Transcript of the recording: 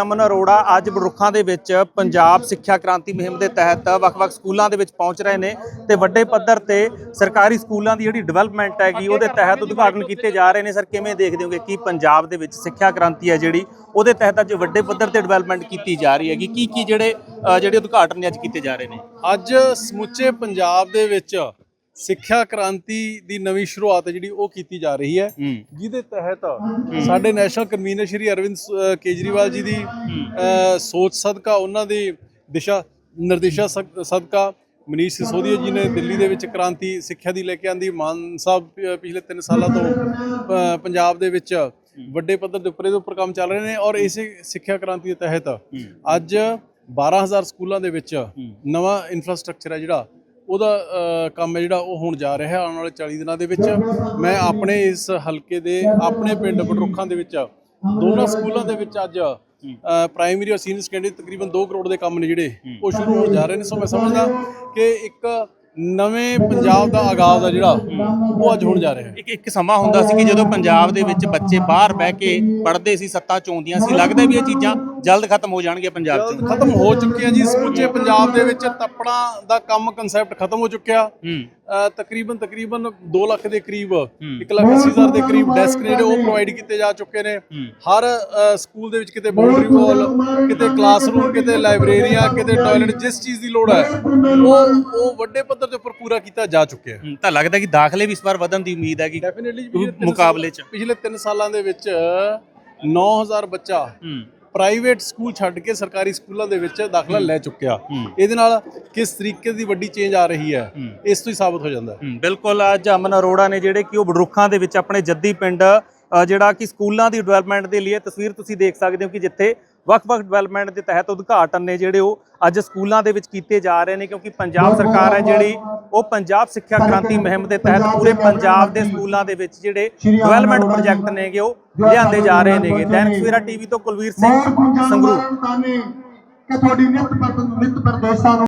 ਅਮਨ ਅਰੋੜਾ ਅੱਜ ਬੜਰੁੱਖਾਂ ਦੇ ਵਿੱਚ ਪੰਜਾਬ ਸਿੱਖਿਆ ਕ੍ਰਾਂਤੀ ਮੁਹਿੰਮ ਦੇ ਤਹਿਤ ਵੱਖ-ਵੱਖ ਸਕੂਲਾਂ ਦੇ ਵਿੱਚ ਪਹੁੰਚ ਰਹੇ ਨੇ ਤੇ ਵੱਡੇ ਪੱਧਰ ਤੇ ਸਰਕਾਰੀ ਸਕੂਲਾਂ ਦੀ ਜਿਹੜੀ ਡਿਵੈਲਪਮੈਂਟ ਹੈਗੀ, ਉਹਦੇ ਤਹਿਤ ਉਦਘਾਟਨ ਕੀਤੇ ਜਾ ਰਹੇ ਨੇ। ਸਰ, ਕਿਵੇਂ ਦੇਖਦੇ ਹੋਗੇ ਕਿ ਪੰਜਾਬ ਦੇ ਵਿੱਚ ਸਿੱਖਿਆ ਕ੍ਰਾਂਤੀ ਹੈ ਜਿਹੜੀ, ਉਹਦੇ ਤਹਿਤ ਅੱਜ ਵੱਡੇ ਪੱਧਰ ਤੇ ਡਿਵੈਲਪਮੈਂਟ ਕੀਤੀ ਜਾ ਰਹੀ ਹੈਗੀ? ਕੀ ਕੀ ਜਿਹੜੇ ਜਿਹੜੇ ਉਦਘਾਟਨ ਨੇ ਅੱਜ ਕੀਤੇ ਜਾ ਰਹੇ ਨੇ? ਅੱਜ ਸਮੁੱਚੇ ਪੰਜਾਬ ਦੇ ਵਿੱਚ ਸਿੱਖਿਆ ਕ੍ਰਾਂਤੀ ਦੀ ਨਵੀਂ ਸ਼ੁਰੂਆਤ ਜਿਹੜੀ ਉਹ ਕੀਤੀ ਜਾ ਰਹੀ ਹੈ। ਜਿਹਦੇ ਤਹਿਤ ਸਾਡੇ ਨੈਸ਼ਨਲ ਕਨਵੀਨਰ ਸ਼੍ਰੀ ਅਰਵਿੰਦ ਕੇਜਰੀਵਾਲ ਜੀ ਦੀ ਸੋਚ ਸਦਕਾ ਉਹਨਾਂ ਦੀ ਦਿਸ਼ਾ ਨਿਰਦੇਸ਼ਾ ਸਦ- ਸਦਕਾ ਮਨੀਸ਼ ਸਿਸੋਦੀਆ ਜੀ ਨੇ ਦਿੱਲੀ ਦੇ ਵਿੱਚ ਕ੍ਰਾਂਤੀ ਸਿੱਖਿਆ ਦੀ ਲੈ ਕੇ ਆਂਦੀ। ਮਾਨ ਸਾਹਿਬ ਪਿਛਲੇ 3 ਸਾਲਾਂ ਤੋਂ ਪੰਜਾਬ ਦੇ ਵਿੱਚ ਵੱਡੇ ਪੱਧਰ ਦੇ ਉੱਪਰ ਇਹਦੇ ਉੱਪਰ ਕੰਮ ਚੱਲ ਰਹੇ ਨੇ ਔਰ ਇਸੇ ਸਿੱਖਿਆ ਕ੍ਰਾਂਤੀ ਦੇ ਤਹਿਤ ਅੱਜ 12000 ਸਕੂਲਾਂ ਦੇ ਵਿੱਚ ਨਵਾਂ ਇਨਫਰਾਸਟ੍ਰਕਚਰ ਹੈ ਜਿਹੜਾ। ਉਹਦਾ ਕੰਮ ਹੈ ਜਿਹੜਾ ਉਹ ਹੋਣ ਜਾ ਰਿਹਾ ਆਉਣ ਵਾਲੇ 40 ਦਿਨਾਂ ਦੇ ਵਿੱਚ। ਮੈਂ ਆਪਣੇ ਇਸ ਹਲਕੇ ਦੇ, ਆਪਣੇ ਪਿੰਡ ਬਟਰੁੱਖਾਂ ਦੇ ਵਿੱਚ, ਦੋਨਾਂ ਸਕੂਲਾਂ ਦੇ ਵਿੱਚ ਅੱਜ ਪ੍ਰਾਇਮਰੀ ਔਰ ਸੀਨੀਅਰ ਸੈਕੰਡਰੀ ਤਕਰੀਬਨ 2 ਕਰੋੜ ਦੇ ਕੰਮ ਨੇ ਜਿਹੜੇ। ਉਹ ਸ਼ੁਰੂ ਹੋਣ ਜਾ ਰਹੇ ਨੇ। ਸੋ ਮੈਂ ਸਮਝਦਾ ਕਿ ਇੱਕ ਨਵੇਂ ਪੰਜਾਬ ਦਾ ਆਗਾਜ਼ ਆ ਜਿਹੜਾ ਉਹ ਅੱਜ ਹੋਣ ਜਾ ਰਿਹਾ ਹੈ। ਇੱਕ ਇੱਕ ਸਮਾਂ ਹੁੰਦਾ ਸੀ ਕਿ ਜਦੋਂ ਪੰਜਾਬ ਦੇ ਵਿੱਚ ਬੱਚੇ ਬਾਹਰ ਬਹਿ ਕੇ ਪੜ੍ਹਦੇ ਸੀ ਸੱਤਾਂ ਚੋਂਦੀਆਂ ਸੀ ਲੱਗਦਾ ਵੀ ਇਹ ਚੀਜ਼ਾਂ ਜਲਦ ਖਤਮ ਹੋ ਜਾਣਗੀਆਂ ਪੰਜਾਬ 'ਚ। ਖਤਮ ਹੋ ਚੁੱਕੀਆਂ ਜੀ ਸਮੁੱਚੇ ਪੰਜਾਬ ਦੇ ਵਿੱਚ ਤੱਪੜਾਂ ਦਾ ਕੰਮ ਕਨਸੈਪਟ ਖਤਮ ਹੋ ਚੁੱਕਿਆ। ਤਕਰੀਬਨ ਤਕਰੀਬਨ 2 ਲੱਖ ਦੇ ਕਰੀਬ 1 ਲੱਖ 80 ਹਜ਼ਾਰ ਦੇ ਕਰੀਬ ਡੈਸਕ ਨੇ ਜਿਹੜੇ ਉਹ ਪ੍ਰੋਵਾਈਡ ਕੀਤੇ ਜਾ ਚੁੱਕੇ ਨੇ। ਹਰ ਸਕੂਲ ਦੇ ਵਿੱਚ ਕਿਤੇ ਬਾਉਂਡਰੀ ਵਾਲ ਕਿਤੇ ਕਲਾਸਰੂਮ ਕਿਤੇ ਲਾਇਬ੍ਰੇਰੀਆਂ ਕਿਤੇ ਟਾਇਲਟ ਜਿਸ ਚੀਜ਼ ਦੀ ਲੋੜ ਹੈ ਉਹ ਉਹ ਵੱਡੇ ਪੱਧਰ ਦੇ ਉੱਪਰ ਪੂਰਾ ਕੀਤਾ ਜਾ ਚੁੱਕਿਆ ਹੈ। ਤਾਂ ਲੱਗਦਾ ਕਿ ਦਾਖਲੇ ਵੀ ਇਸ ਵਾਰ ਵਧਣ ਦੀ ਉਮੀਦ ਹੈਗੀ ਡੈਫੀਨਿਟਲੀ ਮੁਕਾਬਲੇ 'ਚ। ਪਿਛਲੇ 3 ਸਾਲਾਂ ਦੇ ਵਿੱਚ 9000 ਬੱਚਾ ਪ੍ਰਾਈਵੇਟ ਸਕੂਲ ਛੱਡ ਕੇ ਸਰਕਾਰੀ ਸਕੂਲਾਂ ਦੇ ਵਿੱਚ ਦਾਖਲਾ ਲੈ ਚੁੱਕਿਆ। ਇਹਦੇ ਨਾਲ ਕਿਸ ਤਰੀਕੇ ਦੀ ਵੱਡੀ ਚੇਂਜ ਆ ਰਹੀ ਹੈ। ਇਸ ਤੋਂ ਹੀ ਸਾਬਤ ਹੋ ਜਾਂਦਾ ਹੈ ਬਿਲਕੁਲ ਅੱਜ ਅਮਨ ਅਰੋੜਾ ਨੇ ਜਿਹੜੇ ਕਿ ਉਹ ਬੜਰੁੱਖਾਂ ਦੇ ਵਿੱਚ ਆਪਣੇ ਜੱਦੀ ਪਿੰਡ ਜਿਹੜਾ ਕਿ ਸਕੂਲਾਂ ਦੀ ਡਿਵੈਲਪਮੈਂਟ ਦੇ ਲਈ ਤਸਵੀਰ ਤੁਸੀਂ ਦੇਖ ਸਕਦੇ ਹੋ ਕਿ ਜਿੱਥੇ ਵੱਖ-ਵੱਖ ਡਿਵੈਲਪਮੈਂਟ ਦੇ ਤਹਿਤ ਉਦਘਾਟਨ ਨੇ ਜਿਹੜੇ ਉਹ ਅੱਜ ਸਕੂਲਾਂ ਦੇ ਵਿੱਚ ਕੀਤੇ ਜਾ ਰਹੇ ਨੇ ਕਿਉਂਕਿ ਪੰਜਾਬ ਸਰਕਾਰ ਹੈ ਜਿਹੜੀ ਉਹ ਪੰਜਾਬ ਸਿੱਖਿਆ ਕ੍ਰਾਂਤੀ ਮੁਹਿੰਮ ਦੇ ਤਹਿਤ ਪੂਰੇ ਪੰਜਾਬ ਦੇ ਸਕੂਲਾਂ ਦੇ ਵਿੱਚ ਜਿਹੜੇ ਡਿਵੈਲਪਮੈਂਟ ਪ੍ਰੋਜੈਕਟ ਨੇਗੇ ਉਹ ਲਿਆਂਦੇ ਜਾ ਰਹੇ ਨੇਗੇ। ਦੈਨਿਕ ਸਵੇਰਾ ਟੀਵੀ ਤੋਂ ਕੁਲਵੀਰ ਸਿੰਘ ਸੰਗਰੂਰ। ਕਿ ਤੁਹਾਡੀ ਨਿਤ ਨਿਤ ਪ੍ਰਦੇਸ਼ਾਂ ਨੂੰ